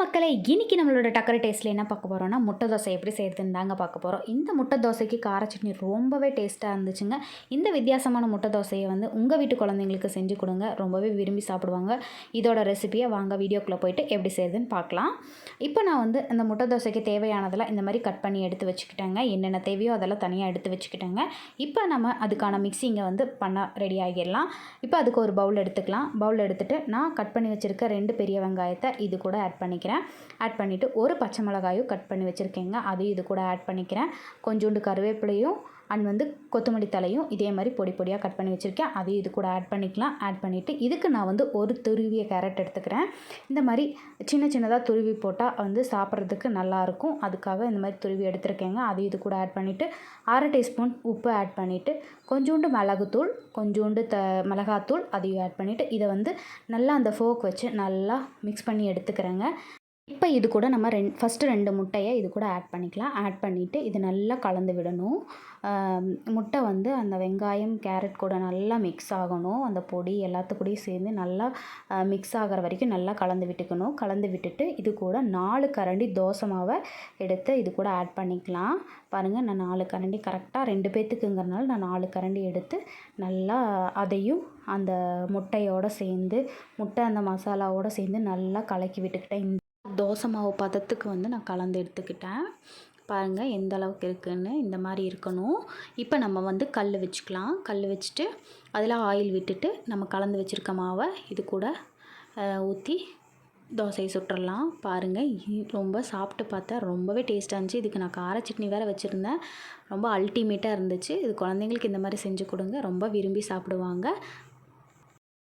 மக்களை இன்றைக்கி நம்மளோட டக்கரை டேஸ்ட்டில் என்ன பார்க்க போகிறோம்னா முட்டை தோசை எப்படி செய்கிறதுன்னு தாங்க பார்க்க போகிறோம் இந்த முட்டை தோசைக்கு கார சட்னி ரொம்பவே டேஸ்ட்டாக இருந்துச்சுங்க. இந்த வித்தியாசமான முட்டை தோசையை வந்து உங்கள் வீட்டு குழந்தைங்களுக்கு செஞ்சு கொடுங்க. ரொம்பவே விரும்பி சாப்பிடுவாங்க. இதோட ரெசிபியை வாங்க வீடியோக்குள்ளே போயிட்டு எப்படி செய்யுதுன்னு பார்க்கலாம். இப்போ நான் வந்து இந்த முட்டை தோசைக்கு தேவையானதெல்லாம் இந்த மாதிரி கட் பண்ணி எடுத்து வச்சுக்கிட்டேங்க. என்னென்ன தேவையோ அதெல்லாம் தனியாக எடுத்து வச்சுக்கிட்டேங்க. இப்போ நம்ம அதுக்கான மிக்சிங்கை வந்து பண்ண ரெடி ஆகிடலாம். இப்போ அதுக்கு ஒரு பவுல் எடுத்துக்கலாம். பவுல் எடுத்துகிட்டு நான் கட் பண்ணி வச்சுருக்க ரெண்டு பெரிய வெங்காயத்தை இது கூட ஆட் பண்ணிக்கிறேன். ஆட் பண்ணிவிட்டு ஒரு பச்சை மிளகாயும் கட் பண்ணி வச்சுருக்கேங்க. அதையும் இது கூட ஆட் பண்ணிக்கிறேன். கொஞ்சோண்டு கருவேப்பிலையும் அண்ட் வந்து கொத்தமல்லி தலையும் இதே மாதிரி பொடி பொடியாக கட் பண்ணி வச்சுருக்கேன். அதையும் இது கூட ஆட் பண்ணிக்கலாம். ஆட் பண்ணிவிட்டு இதுக்கு நான் வந்து ஒரு துருவிய கேரட் எடுத்துக்கிறேன். இந்த மாதிரி சின்ன சின்னதாக துருவி போட்டால் வந்து சாப்பிட்றதுக்கு நல்லாயிருக்கும் அதுக்காக இந்த மாதிரி துருவி எடுத்துருக்கேங்க. அதையும் இது கூட ஆட் பண்ணிவிட்டு அரை டீஸ்பூன் உப்பு ஆட் பண்ணிவிட்டு கொஞ்சோண்டு மிளகுத்தூள் கொஞ்சோண்டு த மிளகாத்தூள் அதையும் ஆட் பண்ணிவிட்டு இதை வந்து நல்லா அந்த ஃபோக் வச்சு நல்லா மிக்ஸ் பண்ணி எடுத்துக்கிறேங்க. இப்போ இது கூட நம்ம ரெண் ஃபஸ்ட்டு ரெண்டு முட்டையை இது கூட ஆட் பண்ணிக்கலாம். ஆட் பண்ணிவிட்டு இது நல்லா கலந்து விடணும். முட்டை வந்து அந்த வெங்காயம் கேரட் கூட நல்லா மிக்ஸ் ஆகணும். அந்த பொடி எல்லாத்து கூடயும் சேர்ந்து நல்லா மிக்ஸ் ஆகிற வரைக்கும் நல்லா கலந்து விட்டுக்கணும். கலந்து விட்டுட்டு இது கூட நாலு கரண்டி தோசை மாவை எடுத்து இது கூட ஆட் பண்ணிக்கலாம். பாருங்கள் நான் நாலு கரண்டி கரெக்டாக ரெண்டு பேர்த்துக்குங்கிறனால நான் நாலு கரண்டி எடுத்து நல்லா அதையும் அந்த முட்டையோடு சேர்ந்து முட்டை அந்த மசாலாவோடு சேர்ந்து நல்லா கலக்கி விட்டுக்கிட்டேன். தோசை மாவு பதத்துக்கு வந்து நான் கலந்து எடுத்துக்கிட்டேன். பாருங்கள் எந்த அளவுக்கு இருக்குன்னு இந்த மாதிரி இருக்கணும். இப்போ நம்ம வந்து கல் வச்சுக்கலாம். கல் வச்சுட்டு அதில் ஆயில் விட்டுட்டு நம்ம கலந்து வச்சுருக்க மாவை இது கூட ஊற்றி தோசையை சுட்டுறலாம். பாருங்கள் ரொம்ப சாப்பிட்டு பார்த்தா ரொம்பவே டேஸ்ட்டாக இருந்துச்சு. இதுக்கு நான் கார சட்னி வேறு வச்சுருந்தேன். ரொம்ப அல்டிமேட்டாக இருந்துச்சு. இது குழந்தைங்களுக்கு இந்த மாதிரி செஞ்சு கொடுங்க. ரொம்ப விரும்பி சாப்பிடுவாங்க.